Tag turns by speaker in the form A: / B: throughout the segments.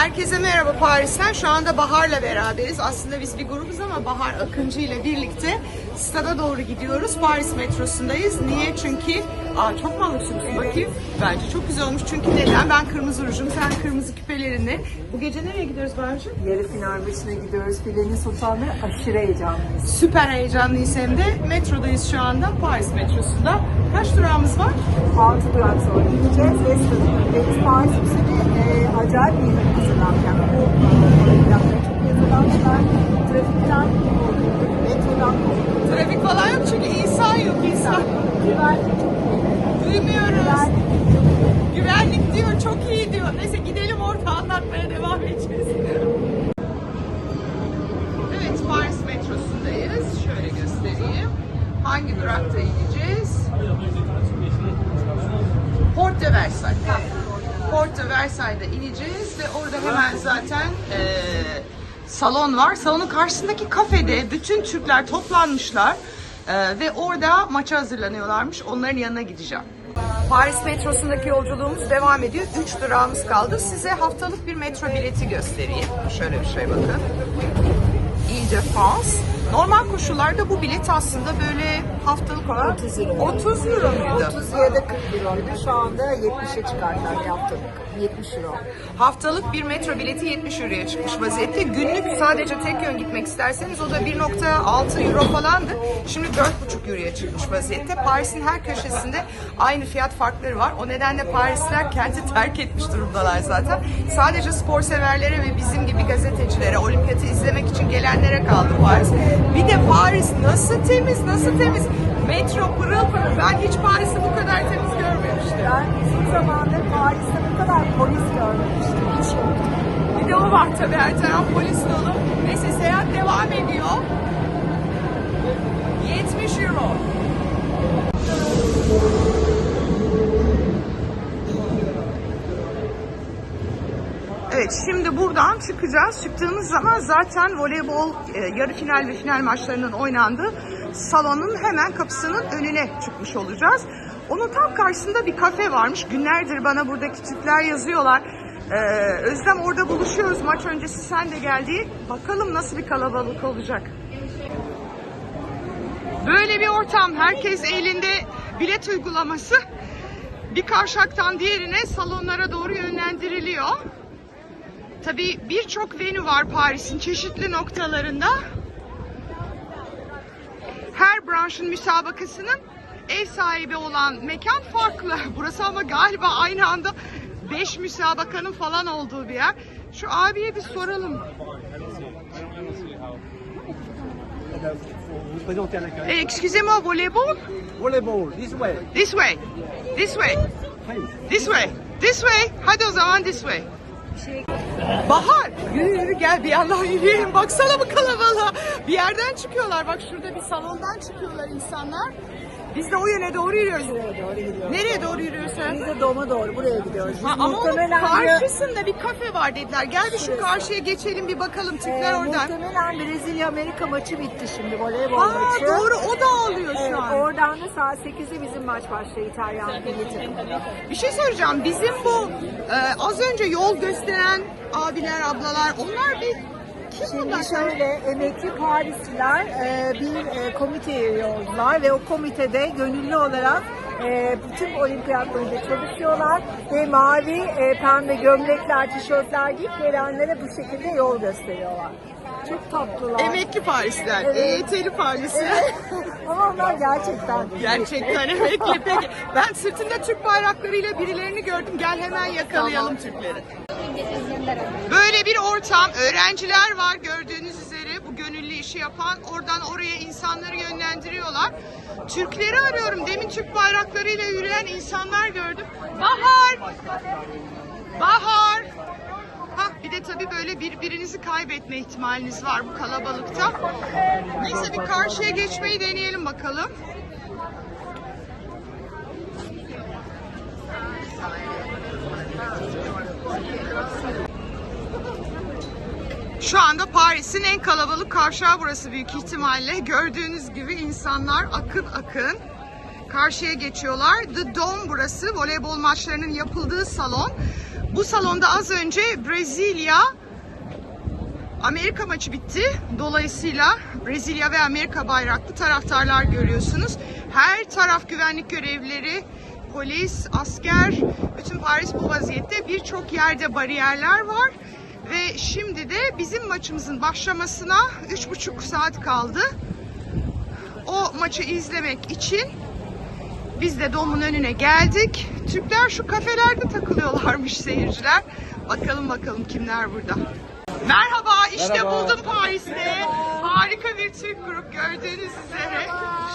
A: Herkese merhaba Paris'ten. Şu anda Bahar'la beraberiz. Aslında biz bir grubuz ama Bahar Akıncı ile birlikte stada doğru gidiyoruz. Paris metrosundayız. Niye? Çünkü Aa, çok mu alışmışsın bakayım? Bence çok güzel olmuş. Çünkü neden? Ben kırmızı rujum, sen kırmızı küpelerini. Bu gece nereye gidiyoruz Bahar'cığım?
B: Yarı final maçına gidiyoruz. Filenin sultanları aşırı heyecanlıyız.
A: Süper heyecanlıyız hem de. Metrodayız şu anda. Paris metrosunda. Kaç durağımız var?
B: 6 durak sonra gideceğiz ve. Paris bu sene e, acayip iyi hazırlanacak. Bu e, yapmaya çok iyi hazırlanmışlar. Trafikten korkulduk, metrodan korkulduk.
A: Trafik falan yok çünkü insan yok insan.
B: Güvenlik çok iyi.
A: Duymuyoruz.
B: Güvenlik
A: Güvenlik diyor, çok iyi diyor. Neyse gidelim orada anlatmaya devam edeceğiz. Evet, Paris metrosundayız. Şöyle göstereyim. Hangi durakta ineceğiz? Porte de Versailles. Porte de Versailles'da ineceğiz ve orada hemen zaten eee, salon var. Salonun karşısındaki kafede bütün Türkler toplanmışlar eee, ve orada maça hazırlanıyorlarmış. Onların yanına gideceğim. Paris metrosundaki yolculuğumuz devam ediyor. 3 durağımız kaldı. Size haftalık bir metro bileti göstereyim. Şöyle bir şey bakın. Ile-de-France. Normal koşullarda bu bilet aslında böyle haftalık olarak
B: 30 lira.
A: 30 lira mıydı?
B: 30 ya da 40 euroydu. Şu anda 70'e çıkarttılar haftalık. 70 euro.
A: Haftalık bir metro bileti 70 euroya çıkmış vaziyette. Günlük sadece tek yön gitmek isterseniz o da 1.6 euro falandı. Şimdi 4.5 euroya çıkmış vaziyette. Paris'in her köşesinde aynı fiyat farkları var. O nedenle Parisliler kenti terk etmiş durumdalar zaten. Sadece spor severlere ve bizim gibi gazetecilere, olimpiyatı izlemek için gelenlere kaldı Paris. Bir de Paris nasıl temiz, nasıl temiz. Metro pırıl pırıl. Ben hiç Paris'i bu kadar temiz görmemiştim.
B: Ben uzun zamandır Paris'te bu kadar polis görmemiştim. Hiç yoktu.
A: Bir de o var tabii her taraf polis dolu. Neyse seyahat devam ediyor. 70 euro. Evet şimdi buradan çıkacağız. Çıktığımız zaman zaten voleybol e, yarı final ve final maçlarının oynandığı salonun hemen kapısının önüne çıkmış olacağız. Onun tam karşısında bir kafe varmış. Günlerdir bana buradaki Türkler yazıyorlar. Ee, Özlem orada buluşuyoruz maç öncesi sen de gel diye. Bakalım nasıl bir kalabalık olacak. Böyle bir ortam. Herkes elinde bilet uygulaması. Bir kavşaktan diğerine salonlara doğru yönlendiriliyor. Tabii birçok venue var Paris'in çeşitli noktalarında. Her branşın müsabakasının ev sahibi olan mekan farklı. Burası ama galiba aynı anda 5 müsabakanın falan olduğu bir yer. Şu abiye bir soralım. Eh, Excusez-moi, voleybol?
C: Volleyball, this way.
A: This way. This way. This way. This way. Hadi o zaman this way. Bahar yürü yürü gel bir yandan yürüyelim. Baksana bu kalabalığa. Bir yerden çıkıyorlar. Bak şurada bir salondan çıkıyorlar insanlar. Biz de o yöne doğru yürüyoruz.
B: Buraya doğru gidiyoruz.
A: Nereye doğru yürüyorsun?
B: Biz de Dom'a doğru buraya gidiyoruz. Biz
A: Ha, ama onun karşısında bir kafe var dediler. Gel bir şu karşıya geçelim bir bakalım
B: Ee,
A: oradan.
B: Muhtemelen Brezilya Amerika maçı bitti şimdi voleybol
A: Ha
B: maçı.
A: doğru o da ağlıyor
B: Evet,
A: şu an.
B: oradan da saat 8'de bizim maç başlıyor İtalyan milli takımı.
A: Bir şey soracağım. Bizim bu e, az önce yol gösteren abiler, ablalar onlar bir
B: Şimdi şöyle emekli Parisliler e, bir e, komiteye üye ve o komitede gönüllü olarak e, bütün olimpiyatlarında çalışıyorlar ve mavi, pembe gömlekler, tişörtler giyip gelenlere bu şekilde yol gösteriyorlar. Çok tatlılar.
A: Emekli Parisler,
B: Evet.
A: EYT'li Parisler.
B: Ama onlar gerçekten.
A: Gerçekten emekli. Peki ben sırtında Türk bayraklarıyla birilerini gördüm. Gel hemen yakalayalım Türkleri. Böyle bir ortam. Öğrenciler var gördüğünüz üzere. Bu gönüllü işi yapan. Oradan oraya insanları yönlendiriyorlar. Türkleri arıyorum. Demin Türk bayraklarıyla yürüyen insanlar gördüm. Bahar! Bahar! Bir de tabii böyle birbirinizi kaybetme ihtimaliniz var bu kalabalıkta. Neyse bir karşıya geçmeyi deneyelim bakalım. Şu anda Paris'in en kalabalık kavşağı burası büyük ihtimalle. Gördüğünüz gibi insanlar akın akın karşıya geçiyorlar. The Dome burası. Voleybol maçlarının yapıldığı salon. Bu salonda az önce Brezilya Amerika maçı bitti. Dolayısıyla Brezilya ve Amerika bayraklı taraftarlar görüyorsunuz. Her taraf güvenlik görevlileri, polis, asker, bütün Paris bu vaziyette. Birçok yerde bariyerler var. Ve şimdi de bizim maçımızın başlamasına 3,5 saat kaldı. O maçı izlemek için biz de domun önüne geldik. Türkler şu kafelerde takılıyorlarmış seyirciler. Bakalım bakalım kimler burada. Merhaba, işte
C: Merhaba.
A: buldum Paris'te. Harika bir Türk grup gördüğünüz üzere.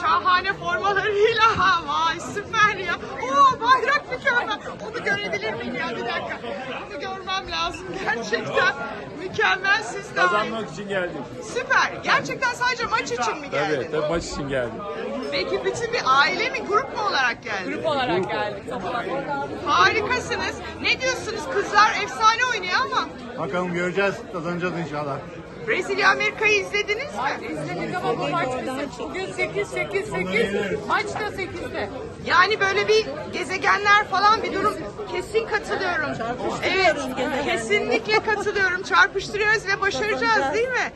A: Şahane formalarıyla. Vay süper ya. Oo bayrak mükemmel. Onu görebilir miyim ya bir dakika. Onu görmem lazım gerçekten. Mükemmel siz de.
D: Kazanmak için geldim.
A: Süper. Gerçekten sadece maç için mi geldin?
D: Evet, tabii maç için geldim.
A: Peki bütün bir aile mi, grup mu olarak geldin?
E: Grup olarak geldik.
A: Harikasınız. Ne diyorsunuz? Kızlar efsane oynuyor ama.
F: Bakalım göreceğiz, kazanacağız inşallah.
A: Brezilya Amerika'yı izlediniz mi?
E: İzledik ama bu maç bizim. Bugün 8 8 8. Maç da 8'de.
A: Yani böyle bir gezegenler falan bir durum. Kesin katılıyorum. Evet, kesinlikle katılıyorum. Çarpıştırıyoruz ve başaracağız değil mi?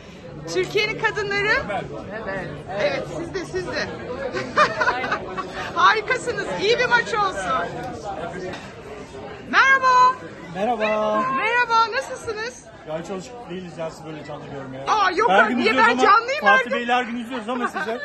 A: Türkiye'nin kadınları. Evet. Evet, siz de siz de. Harikasınız. İyi bir maç olsun. Merhaba.
F: Merhaba.
A: Merhaba, nasılsınız?
F: Ya hiç alışık değiliz ya siz böyle canlı görmeye.
A: Aa yok
F: Her gün
A: niye
F: izliyoruz
A: ben
F: ama
A: canlıyım her
F: Fatih
A: gün.
F: Bey'le her gün izliyoruz ama size.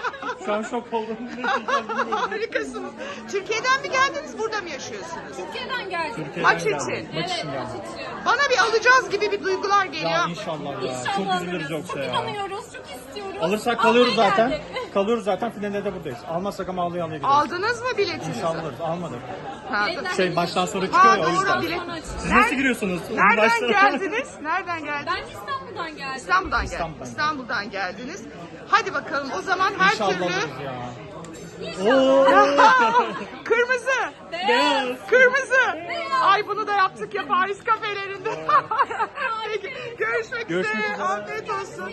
F: Şu an şok oldum. Ne diyeceğim bilmiyorum.
A: Harikasınız. Türkiye'den mi geldiniz, burada mı yaşıyorsunuz?
E: Türkiye'den geldik.
F: Türkiye'den
A: Maç
F: geldim.
A: için.
F: Maç için
E: Evet,
F: geldim.
E: maç için.
A: Bana bir alacağız gibi bir duygular
F: Ya
A: geliyor.
F: inşallah ya.
E: İnşallah
F: Çok üzülürüz yoksa
E: Çok
F: ya.
E: inanıyoruz, çok istiyoruz.
F: Alırsak kalıyoruz
E: Almaya
F: zaten.
E: geldik.
F: Kalıyoruz zaten finalde de buradayız. Almazsak ama ağlaya ağlaya gideriz.
A: Aldınız mı biletinizi?
F: İnşallah. Almadık.
A: Ha,
F: Şey baştan sonra çıkıyor
A: ha
F: ya o
A: doğru
F: yüzden.
A: bilet.
F: Siz nasıl giriyorsunuz?
A: Nereden
F: Baştan-
A: geldiniz? Nereden geldiniz?
E: Ben İstanbul'dan geldim.
A: İstanbul'dan geldiniz.
F: İstanbul'dan.
A: İstanbul'dan geldiniz. Hadi bakalım o zaman her
F: İnşallah
A: türlü
F: alırız ya.
A: Kırmızı.
F: Beyaz.
A: Kırmızı. Ay bunu da yaptık ya Paris kafelerinde. Peki, görüşmek,
F: Görüşmek
A: üzere.
F: üzere.
A: Afiyet olsun.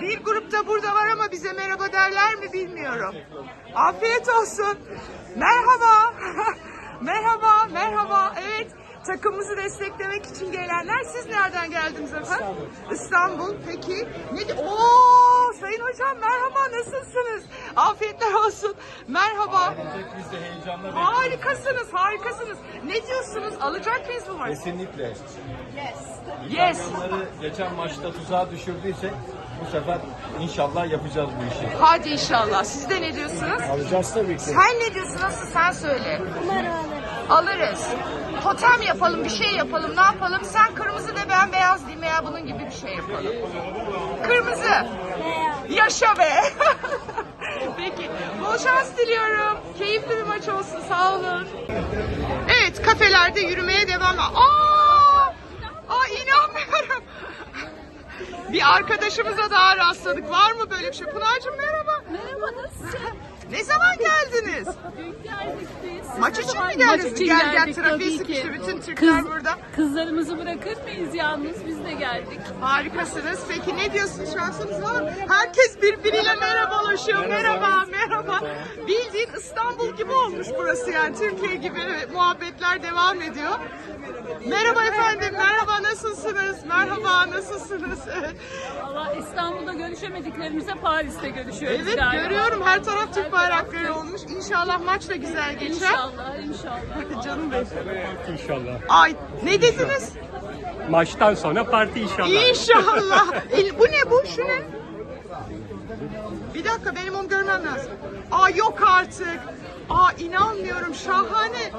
A: Bir grupta burada var ama bize merhaba derler mi bilmiyorum. Afiyet olsun. Merhaba. merhaba, merhaba. Evet. Takımımızı desteklemek için gelenler. Siz nereden geldiniz efendim? İstanbul. Peki. Ne? Oo, sayın hocam merhaba. Nasılsınız? Afiyetler olsun. Merhaba.
D: Biz de heyecanla
A: Harikasınız, harikasınız. Ne diyorsunuz? Alacak mıyız bu maçı?
D: Kesinlikle.
A: Yes.
D: Onları geçen maçta tuzağa düşürdüysek bu sefer inşallah yapacağız bu işi.
A: Hadi inşallah. Siz de ne diyorsunuz?
D: Alacağız tabii ki.
A: Sen ne diyorsun? Nasıl sen söyle. Alırız. Totem yapalım, bir şey yapalım. Ne yapalım? Sen kırmızı de ben beyaz diyeyim veya bunun gibi bir şey yapalım. Kırmızı. Yaşa be. Peki. Bol şans diliyorum. Keyifli bir maç olsun. Sağ olun. Evet, kafelerde yürümeye devam. Aa! Aa inanmıyorum. Bir arkadaşımıza daha rastladık. Var mı böyle bir şey? Pınar'cığım merhaba. Ne zaman geldiniz?
E: Dün geldik biz.
A: Maç için mi
E: Maç
A: geldiniz?
E: için
A: Gel gel
E: geldik
A: trafiğe
E: tabii
A: sıkıştı bütün Türkler
E: Kız-
A: burada.
E: Kızlarımızı bırakır mıyız yalnız? Biz de geldik.
A: Harikasınız. Peki ne diyorsunuz? Şansınız var mı? Herkes birbiriyle merhabalaşıyor. Merhaba, merhaba. Bildiğin İstanbul gibi olmuş burası yani. Türkiye gibi muhabbetler devam ediyor. Merhaba efendim, merhaba nasılsınız? Merhaba nasılsınız? Evet,
E: Allah İstanbul'da görüşemediklerimize Paris'te görüşüyoruz
A: evet
E: galiba.
A: görüyorum her taraf Türk
E: Her
A: bayrakları
E: taraf-
A: olmuş. İnşallah maç da güzel geçer.
E: İnşallah, inşallah.
A: Canım benim.
G: İnşallah.
A: Ay ne dediniz?
G: Maçtan sonra parti inşallah.
A: İnşallah. El- bu ne bu? Şu ne? Bir dakika benim onu görmem lazım. Aa yok artık. Aa inanmıyorum şahane.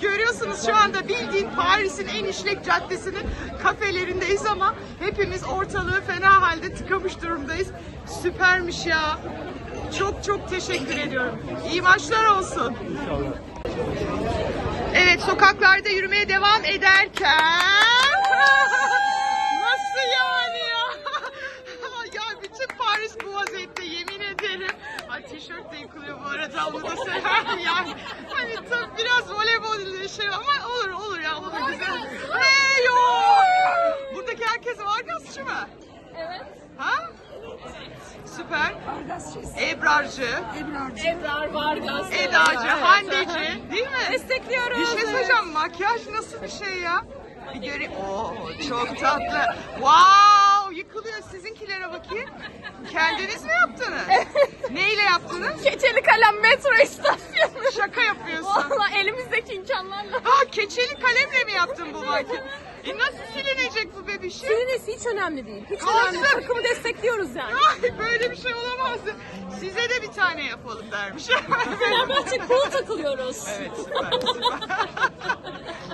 A: Görüyorsunuz şu anda bildiğin Paris'in en işlek caddesinin kafelerindeyiz ama hepimiz ortalığı fena halde tıkamış durumdayız. Süpermiş ya. Çok çok teşekkür ediyorum. İyi maçlar olsun. Evet sokaklarda yürümeye devam ederken nasıl yani ya? ya bütün Paris bu vaziyette yemin ederim. Ay tişört de yıkılıyor bu arada onu da söylerim yani. Hani tabii biraz voleybol şey ama olur olur ya olur güzel. Hey yo! Buradaki herkes Vargasçı mı?
E: Evet.
A: Ha? Süper. E, Ebrarcı,
E: Ebrar Vargas.
A: Edacı, Handeci değil mi?
E: Destekliyoruz.
A: Bir şey söyleyeceğim. Makyaj nasıl bir şey ya? Bir göreyim. Oo çok tatlı. Wow yıkılıyor. Sizinkilere bakayım. Kendiniz mi yaptınız? Neyle yaptınız?
E: Keçeli kalem metro istasyonu.
A: Şaka yapıyorsun.
E: Valla elimizdeki imkanlarla.
A: Ha keçeli kalemle mi yaptın bu makyaj? E nasıl silinecek bu bebişim?
E: Silinesi hiç önemli değil. Hiç
A: Olsun.
E: önemli. Takımı destekliyoruz yani.
A: Ay böyle bir şey olamazdı. Size de bir tane yapalım dermiş.
E: Fenerbahçe cool takılıyoruz.
A: Evet süper süper.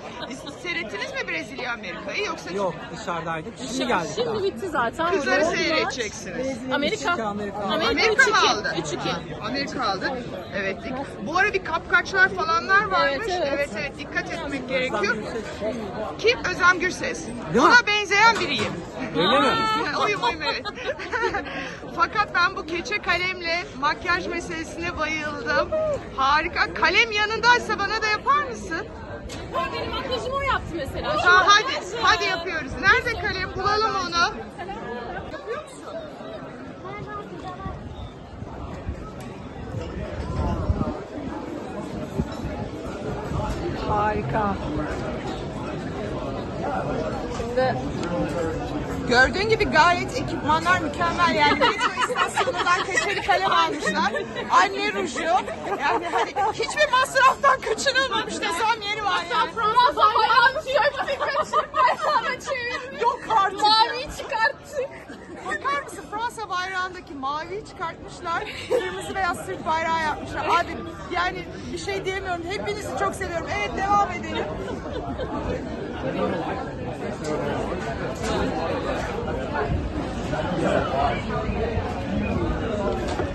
A: Brezilya Amerika'yı yoksa
H: Yok dışarıdaydık. Şimdi geldik daha.
E: Şimdi bitti zaten.
A: kızları seyredeceksiniz?
E: Amerika.
H: Amerika.
E: Amerika,
A: Amerika mı
E: 3-2.
A: aldı?
E: 3-2.
A: Amerika aldı. Evet. Bu ara bir kapkaçlar falanlar varmış.
E: Evet,
A: Evet
E: evet.
A: evet, dikkat etmek gerekiyor. Kim? Özlem Gürses. Ona benzeyen biriyim.
H: Öyle mi?
A: oyum oyum evet. Fakat ben bu keçe kalemle makyaj meselesine bayıldım. Harika. Kalem yanındaysa bana da yapar mısın?
E: Benim makyajımı o yaptı mesela. Şimdi
A: hadi. Hadi yapıyoruz. Nerede kalem? Bulalım onu.
B: Harika.
E: Şimdi
A: Gördüğün gibi gayet ekipmanlar mükemmel yani metro istasyonundan keçeli kalem almışlar. Anne ruju. Yani hani hiçbir masraftan kaçınılmamış desem yeri var yani.
E: Fransa bayrağını çekti. Kaçırıp bayrağını çevirdi.
A: Yok artık.
E: Maviyi çıkarttık.
A: Bakar mısın Fransa bayrağındaki maviyi çıkartmışlar. Kırmızı beyaz Türk bayrağı yapmışlar. Abi yani bir şey diyemiyorum. Hepinizi çok seviyorum. Evet devam edelim.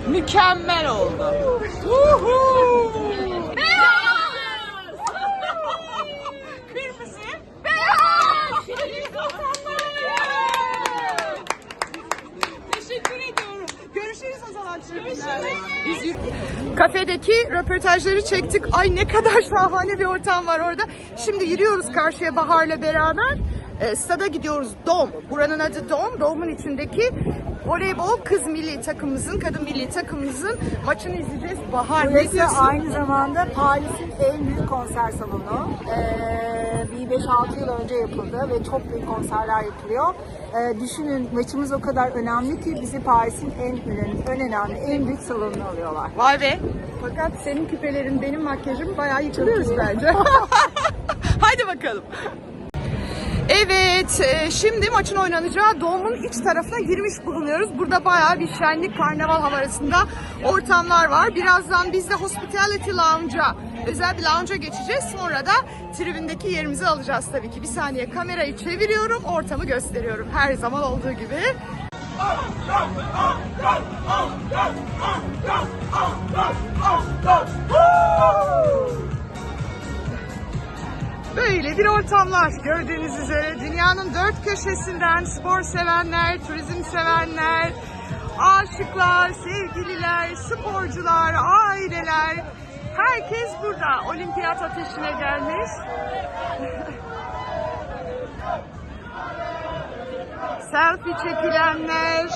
A: Mükemmel oldu. Kırmızı.
E: Beyaz!
A: Teşekkür ediyorum. Görüşürüz o zaman Kafedeki röportajları çektik. Ay ne kadar şahane bir ortam var orada. Şimdi yürüyoruz karşıya Bahar'la beraber. E, stada gidiyoruz. Dom. Buranın adı Dom. Dom'un içindeki voleybol kız milli takımımızın, kadın milli takımımızın maçını izleyeceğiz. Bahar ne
B: Burası
A: diyorsun?
B: aynı zamanda Paris'in en büyük konser salonu. Ee, bir 5-6 yıl önce yapıldı ve çok büyük konserler yapılıyor. Ee, düşünün maçımız o kadar önemli ki bizi Paris'in en önemli, en önemli, en büyük salonuna alıyorlar.
A: Vay be. Fakat senin küpelerin, benim makyajım bayağı yıkılıyoruz bence. Haydi bakalım. Evet, e, şimdi maçın oynanacağı doğumun iç tarafına girmiş bulunuyoruz. Burada bayağı bir şenlik, karnaval havasında ortamlar var. Birazdan biz de Hospitality Lounge'a, özel bir lounge'a geçeceğiz. Sonra da tribündeki yerimizi alacağız tabii ki. Bir saniye kamerayı çeviriyorum, ortamı gösteriyorum. Her zaman olduğu gibi. Böyle bir ortamlar gördüğünüz üzere dünyanın dört köşesinden spor sevenler, turizm sevenler, aşıklar, sevgililer, sporcular, aileler. Herkes burada. Olimpiyat ateşine gelmiş. Selfie çekilenler,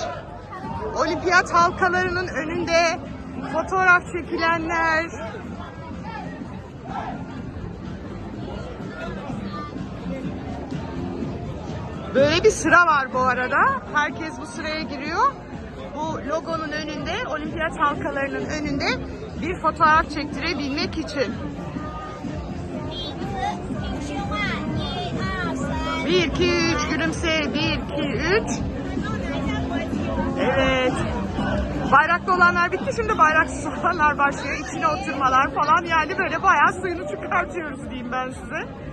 A: olimpiyat halkalarının önünde fotoğraf çekilenler, Böyle bir sıra var bu arada. Herkes bu sıraya giriyor. Bu logonun önünde, olimpiyat halkalarının önünde bir fotoğraf çektirebilmek için. 1, 2, 3 gülümse. 1, 2, 3. Evet. Bayraklı olanlar bitti. Şimdi bayraksız olanlar başlıyor. İçine oturmalar falan. Yani böyle bayağı suyunu çıkartıyoruz diyeyim ben size.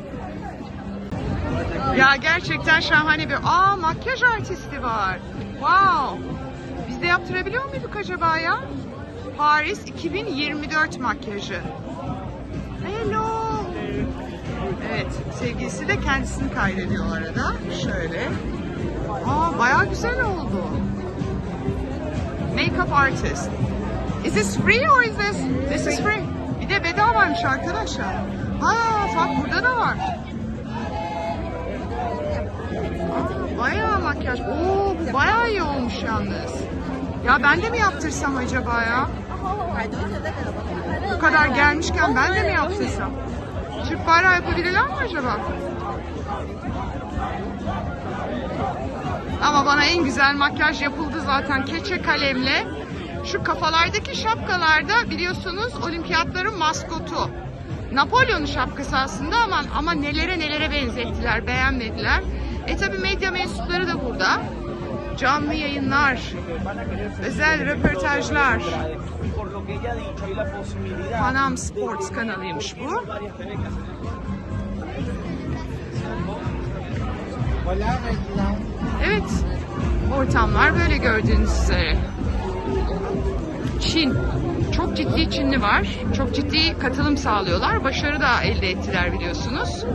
A: Ya gerçekten şahane bir... Aa makyaj artisti var. Wow. Biz de yaptırabiliyor muyduk acaba ya? Paris 2024 makyajı. Hello. Evet, sevgilisi de kendisini kaydediyor arada. Şöyle. Aa bayağı güzel oldu. Makeup artist. Is this free or is this? This is free. Bir de bedavaymış arkadaşlar. Ha, bak burada da var. Makyaj. Oo, bu bayağı iyi olmuş yalnız. Ya ben de mi yaptırsam acaba ya? Bu kadar gelmişken ben de mi yaptırsam? Türk bayrağı yapabilirler mi acaba? Ama bana en güzel makyaj yapıldı zaten keçe kalemle. Şu kafalardaki şapkalarda biliyorsunuz olimpiyatların maskotu. Napolyon'un şapkası aslında ama ama nelere nelere benzettiler, beğenmediler. E tabi medya mensupları da burada. Canlı yayınlar, özel röportajlar. Panam Sports kanalıymış bu. Evet, ortamlar böyle gördüğünüz üzere. Çin. Çok ciddi Çinli var. Çok ciddi katılım sağlıyorlar. Başarı da elde ettiler biliyorsunuz.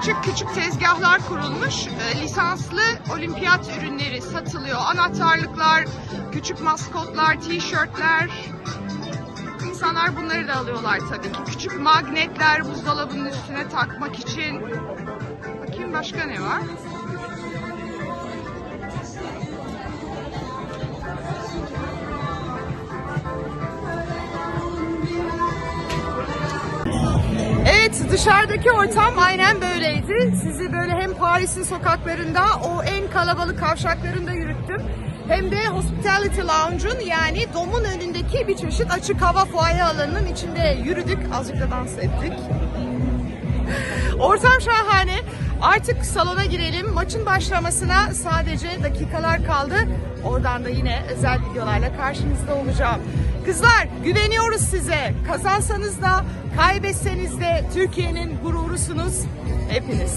A: Küçük küçük tezgahlar kurulmuş. E, lisanslı olimpiyat ürünleri satılıyor. Anahtarlıklar, küçük maskotlar, tişörtler. İnsanlar bunları da alıyorlar tabii ki. Küçük magnetler buzdolabının üstüne takmak için. Bakayım başka ne var? Dışarıdaki ortam aynen böyleydi. Sizi böyle hem Paris'in sokaklarında o en kalabalık kavşaklarında yürüttüm. Hem de Hospitality Lounge'un yani domun önündeki bir çeşit açık hava fuaye alanının içinde yürüdük. Azıcık da dans ettik. Ortam şahane. Artık salona girelim. Maçın başlamasına sadece dakikalar kaldı. Oradan da yine özel videolarla karşınızda olacağım. Kızlar güveniyoruz size. Kazansanız da kaybetseniz de Türkiye'nin gururusunuz hepiniz.